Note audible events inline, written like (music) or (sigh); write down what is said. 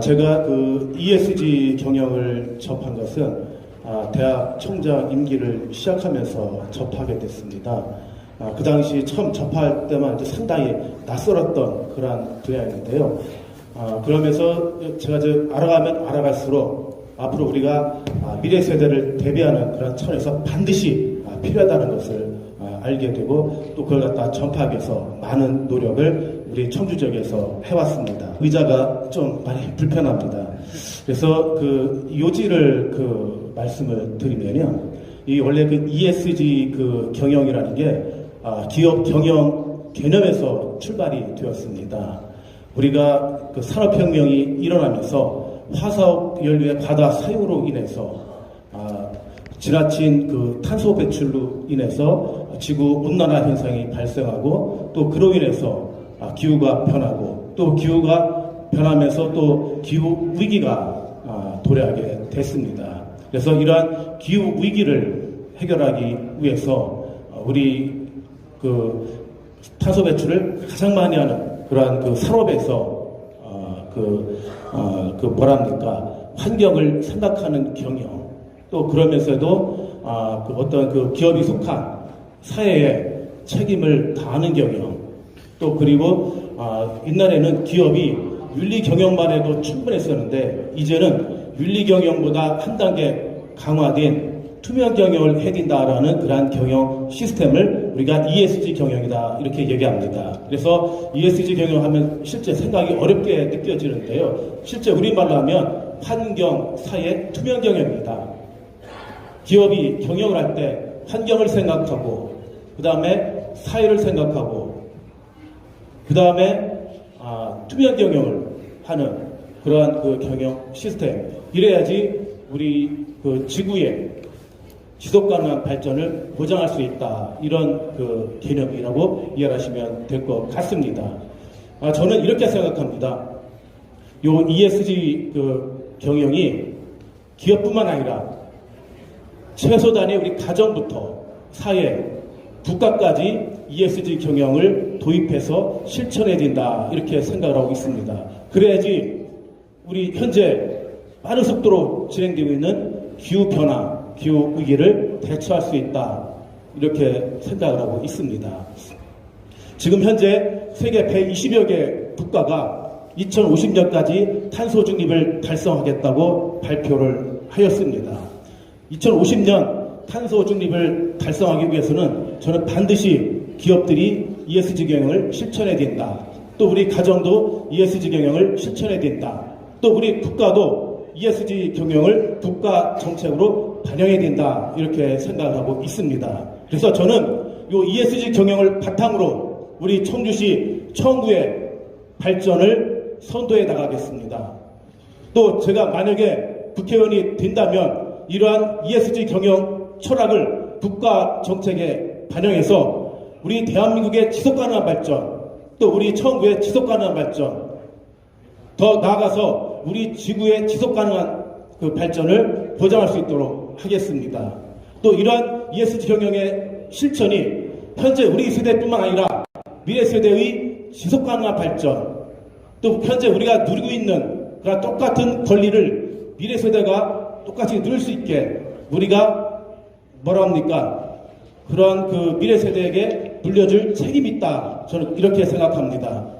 제가 그 ESG 경영을 접한 것은 아, 대학 총장 임기를 시작하면서 접하게 됐습니다. 아, 그 당시 처음 접할 때만 상당히 낯설었던 그러한 분야였는데요. 아, 그러면서 제가 이제 알아가면 알아갈수록 앞으로 우리가 아, 미래 세대를 대비하는 그런 차원에서 반드시 아, 필요하다는 것을 아, 알게 되고 또 그걸 갖다 전파하기 위해서 많은 노력을 우리 청주 지역에서 해왔습니다. 의자가 좀 많이 (laughs) 불편합니다. 그래서 그 요지를 그 말씀을 드리면요. 이 원래 그 ESG 그 경영이라는 게 아, 기업 경영 개념에서 출발이 되었습니다. 우리가 그 산업혁명이 일어나면서 화석 연료의 과다 사용으로 인해서 아, 지나친 그 탄소 배출로 인해서 지구 온난화 현상이 발생하고 또 그로 인해서 아, 기후가 변하고 또 기후가 변하면서 또 기후 위기가 아, 도래하게 됐습니다. 그래서 이러한 기후 위기를 해결하기 위해서 어, 우리 그 탄소 배출을 가장 많이 하는 그러한 그 산업에서 어, 그, 어, 그 뭐랍니까 환경을 생각하는 경영 또 그러면서도 아, 그 어떤 그 기업이 속한 사회에 책임을 다하는 경영 또 그리고 아, 옛날에는 기업이 윤리 경영만 해도 충분했었는데 이제는 윤리 경영보다 한 단계 강화된 투명 경영을 해야된다라는 그러한 경영 시스템을 우리가 ESG 경영이다 이렇게 얘기합니다. 그래서 ESG 경영하면 실제 생각이 어렵게 느껴지는데요. 실제 우리말로 하면 환경, 사회, 투명 경영입니다. 기업이 경영을 할 때 환경을 생각하고 그 다음에 사회를 생각하고 그 다음에 아, 투명 경영을 하는 그러한 그 경영 시스템 이래야지 우리 그 지구의 지속 가능한 발전을 보장할 수 있다 이런 그 개념이라고 이해하시면 될 것 같습니다. 아, 저는 이렇게 생각합니다. 요 ESG 그 경영이 기업뿐만 아니라 최소 단위 우리 가정부터 사회, 국가까지 ESG 경영을 도입해서 실천해야 된다 이렇게 생각을 하고 있습니다. 그래야지 우리 현재 빠른 속도로 진행되고 있는 기후 변화, 기후 위기를 대처할 수 있다 이렇게 생각을 하고 있습니다. 지금 현재 세계 120여 개 국가가 2050년까지 탄소 중립을 달성하겠다고 발표를 하였습니다. 2050년 탄소 중립을 달성하기 위해서는 저는 반드시 기업들이 ESG 경영을 실천해야 된다. 또 우리 가정도 ESG 경영을 실천해야 된다. 또 우리 국가도 ESG 경영을 국가 정책으로 반영해야 된다. 이렇게 생각을 하고 있습니다. 그래서 저는 이 ESG 경영을 바탕으로 우리 청주시 청구의 발전을 선도해 나가겠습니다. 또 제가 만약에 국회의원이 된다면 이러한 ESG 경영 철학을 국가 정책에 반영해서 우리 대한민국의 지속 가능한 발전, 또 우리 청구의 지속 가능한 발전, 더 나아가서 우리 지구의 지속 가능한 그 발전을 보장할 수 있도록 하겠습니다. 또 이러한 ESG 경영의 실천이 현재 우리 세대뿐만 아니라 미래 세대의 지속 가능한 발전, 또 현재 우리가 누리고 있는 그런 똑같은 권리를 미래 세대가 똑같이 누릴 수 있게 우리가 뭐라 합니까? 그러한 그 미래 세대에게 물려줄 책임이 있다. 저는 이렇게 생각합니다.